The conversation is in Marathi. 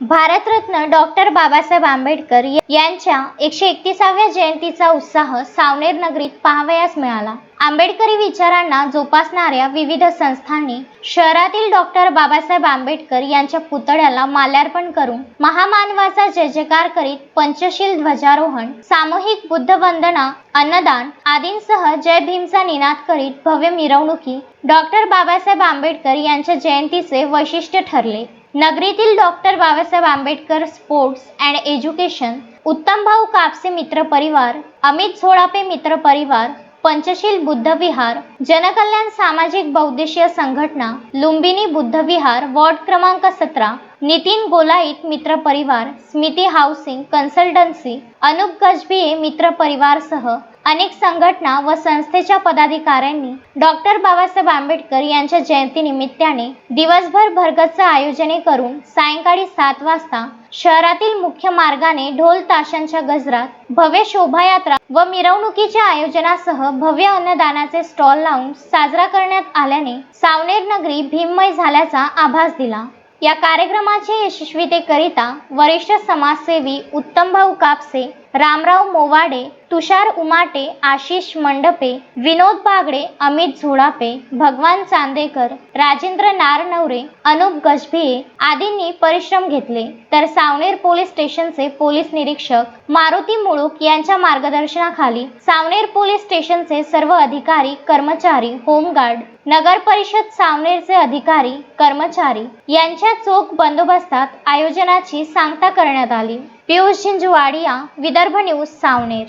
भारतरत्न डॉक्टर बाबासाहेब आंबेडकर यांच्या एकशे एकतीसाव्या जयंतीचा उत्साह सावनेर नगरीत पाहावयास मिळाला. आंबेडकरी विचारांना जोपासणाऱ्या विविध संस्थांनी शहरातील डॉक्टर बाबासाहेब आंबेडकर यांच्या पुतळ्याला माल्यार्पण करून महामानवाचा जय जयकार करीत पंचशील ध्वजारोहण सामूहिक बुद्ध वंदना अन्नदान आदींसह जय भीमचा निनाद करीत भव्य मिरवणुकी डॉक्टर बाबासाहेब आंबेडकर यांच्या जयंतीचे वैशिष्ट्य ठरले. नगरीतील doctor Babasaheb Ambedkar sports and education Uttam Bhau Kapse मित्र परिवार अमित झोडापे मित्र परिवार पंचशील बुद्ध विहार जनकल्याण सामाजिक बौद्धिशीय संघटना लुंबिनी बुद्ध विहार वॉर्ड क्रमांक सतरा नितीन गोलाईत मित्र परिवार स्मिती हाऊसिंग कन्सल्टन्सी अनुप गजबिये मित्र परिवारसह अनेक संघटना व संस्थेच्या पदाधिकाऱ्यांनी डॉक्टर बाबासाहेब आंबेडकर यांच्या जयंतीनिमित्ताने दिवसभर भरगच्च आयोजने करून सायंकाळी सात वाजता शहरातील मुख्य मार्गाने ढोल ताशांच्या गजरात भव्य शोभायात्रा व मिरवणुकीच्या आयोजनासह भव्य अन्नदानाचे स्टॉल लावून साजरा करण्यात आल्याने सावनेर नगरी भीममय झाल्याचा आभास दिला. या कार्यक्रमाचे यशस्वीतेकरिता वरिष्ठ समाजसेवी उत्तमभाऊ कापसे रामराव मोवाडे तुषार उमाटे आशिष मंडपे विनोद बागडे अमित झोडापे भगवान चांदेकर राजेंद्र नारनवरे अनुप गजभिये आदींनी परिश्रम घेतले. तर सावनेर पोलीस स्टेशनचे पोलीस निरीक्षक मारुती मुळूक यांच्या मार्गदर्शनाखाली सावनेर पोलीस स्टेशनचे सर्व अधिकारी कर्मचारी होमगार्ड नगर परिषद सावनेरचे अधिकारी कर्मचारी यांच्या चोख बंदोबस्तात आयोजनाची सांगता करण्यात आली. पियुष झिंजवाडिया विदर्भ न्यूज सावनेर.